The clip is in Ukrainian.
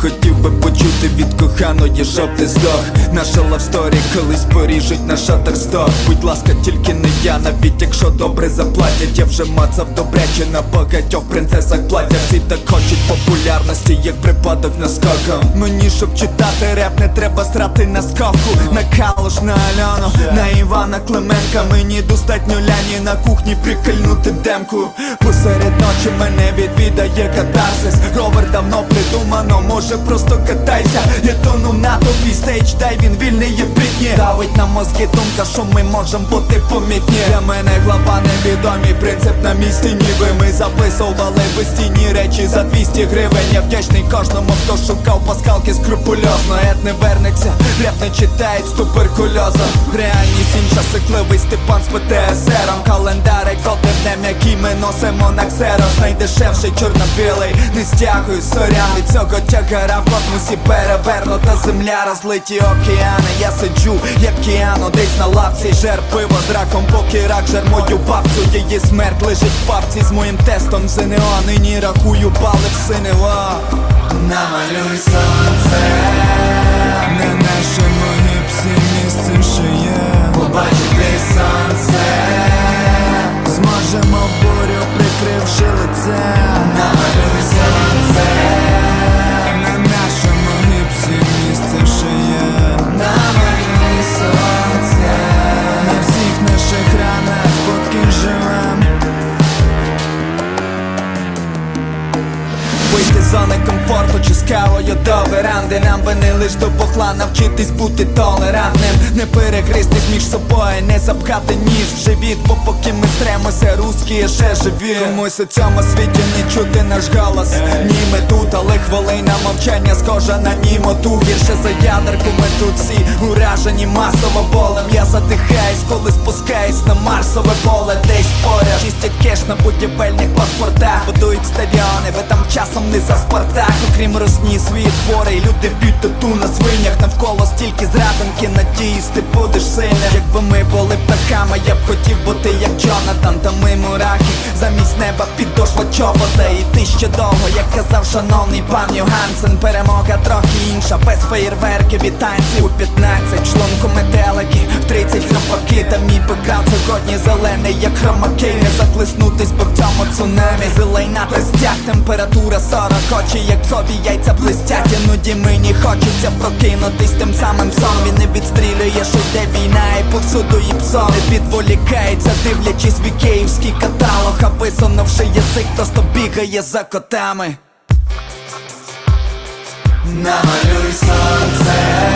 хотів би почути від коханої, щоб ти здох. Наша лавсторі колись поріжуть на шатерсток. Будь ласка, тільки не я, навіть якщо добре заплатять. Я вже мацав добряче на багатьох принцесах платять. Всі так хочуть популярності, як припадок на скоком Мені, щоб читати реп, не треба срати на скавку На Калуш, на Альону, на Івана Клименка. Мені достатньо ляні на кухні прикольнути демку. Посеред ночі мене відвідає катарсис давно придумано, може просто катайся. Я тону на тобі стейдж, дай він вільний є брітні Давить на мозки думка, що ми можем бути помітні. Для мене глава невідомі, принцип на місці Ніби ми записували безцінні речі за 200 гривень. Я вдячний кожному, хто шукав паскалки скрупульозно. Ед не вернеться, реп не читають з туберкульозом Реальність інша, сикливий Степан з ПТСРом. Календар днем, який ми носимо на ксерос. Найдешевший чорно-білий, не стягую сорян. Від цього тягара в космосі перевернута земля. Розлиті океани, я сиджу, як кіано, десь на лавці. Жер пиво з раком, поки рак жер мою бабцю. Її смерть лежить в папці з моїм тестом. ЗНО Нині рахую бали в синева Намалюй сонце. На нашому гіпсі місце, кавою до веранди Нам би не лиш до бухла навчитись бути толерантним. Не перегристись між собою, не запхати ніж в живіт Бо поки ми стремося, русські ще живі. Комусь у цьому світі не чути наш голос. Ні ми тут, але хвилина мовчання схожа на німоту. Гірше за ядерку ми тут всі уражені масово болем. Я задихаюсь, коли спускаюсь на Марсове поле. Десь поряд. Чистять кеш на будівельних паспортах. Будують стадіони, ви там часом не за Спартак. Окрім росні світ хворий, люди б'ють тату на свинях. Навколо стільки зрадинки, надіюсь, ти будеш сильним. Якби ми були птахами, я б хотів бути як Джонатан. Та ми мурахи, замість неба підошва чобота. І ти ще довго, як казав шановний пан Йогансен Перемога трохи інша, без феєрверків і танців У 15 шлунку метелики, в 30 храпаки Та мій бекграунд сьогодні зелений, як хромаки Не захлиснутись, бо в цьому цунамі. Зелень на тестях, температура 40 Очі, як собі яйця блистять. Іноді мені хочеться прокинутись тим самим сон Він не відстрілює, що йде війна і повсюду і псом Не підволікається, дивлячись в ікеївський каталог. А висунувши язик, просто бігає за котами. Намалюй сонце